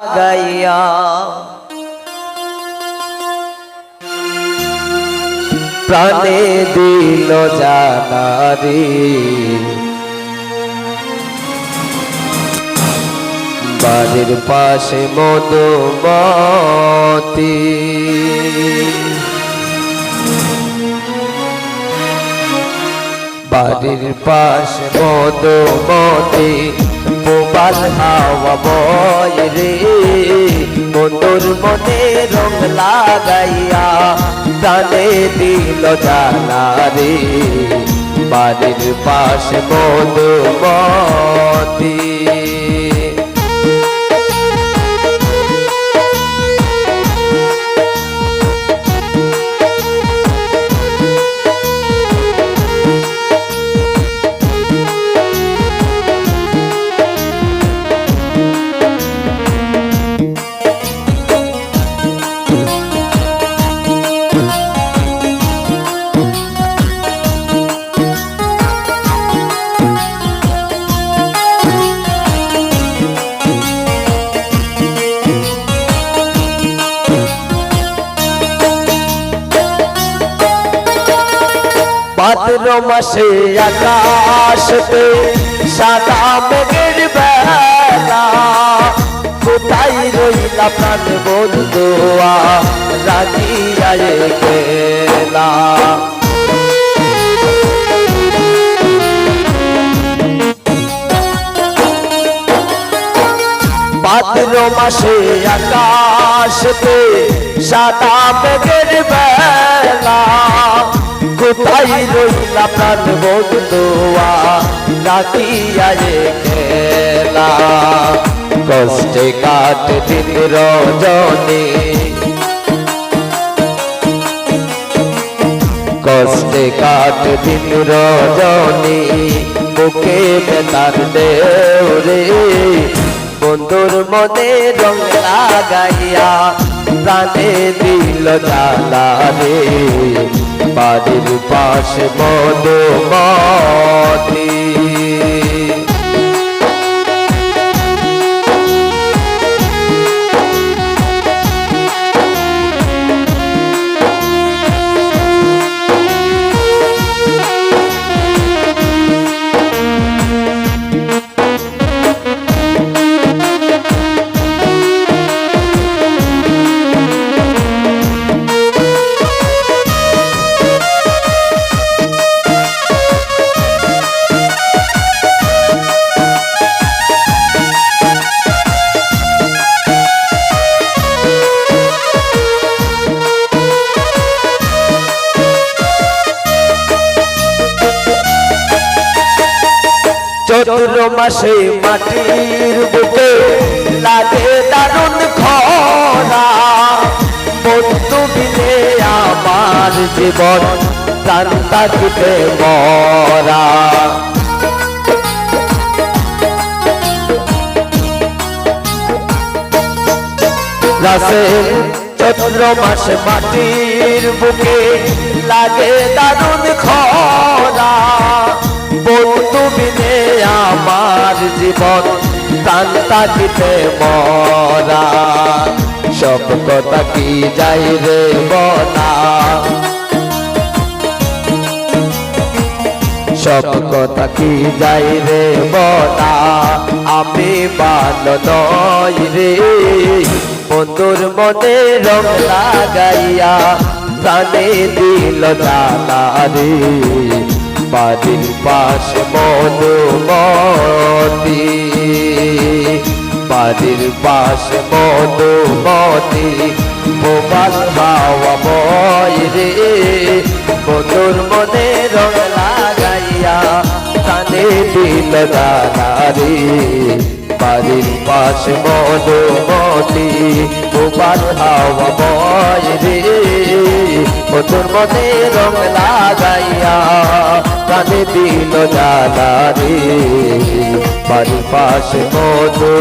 গাইয়া। প্রাণে দিল জানারি। বাড়ির পাশে মধুমতি। বাড়ির পাশে মধুমতি। মোবাল হাওয়া বয় রে মধুর মনে রং লাগাইয়া প্রাণে দিল জানা রে। বাড়ির পাশে মধুমতি। ভাদ্র মাসে আকাশতে সাদা মেঘের বেলা। কোথায় রইলা প্রাণ বন্ধুয়া রাজি গেলা ভাদ্র মাসে আকাশতে সাদা মেঘের বেলা। কোথায় রইলা প্রাণ রাতি আয়ে খেলা কষ্টে কাট দিন রজনী। কষ্টে কাট দিন রজনী। বুকে বেতার দেওরে বন্ধুর মনে রং লাগাইয়া প্রাণে দিল জ্বালা রে বাড়ির পাশে মধুমতি চতুর মাসে মাটির বুকে লাগে দারুণ খরা। বন্ধু বিনে আমার জীবন, প্রাণ তাকিতে মরা। রাসেল, চৈত্র মাসে মাটির বুকে লাগে দারুণ খরা। বন্ধু বিনে আমার জীবন প্রাণ তাকিতে মরা। সব কথা কি যাই রে বনা? সব কথা কি যাই রে বনা? আমি ভালো নই রে। বন্ধুর মনে রং লাগাইয়া, প্রাণে দিল জানা রে। বাড়ির পাশ মধুমতি। বাড়ির পাশ মধুমতি মোবাল হাওয়া বয় রে। বন্ধুর মনে রং লাগাইয়া কানে দিল দানা রে। বাড়ির পাশ মধুমতি মোবাল হাওয়া বয় রে। মনে রং লাগাইয়া কানে দিল দানা রে বাড়ির পাশ মধু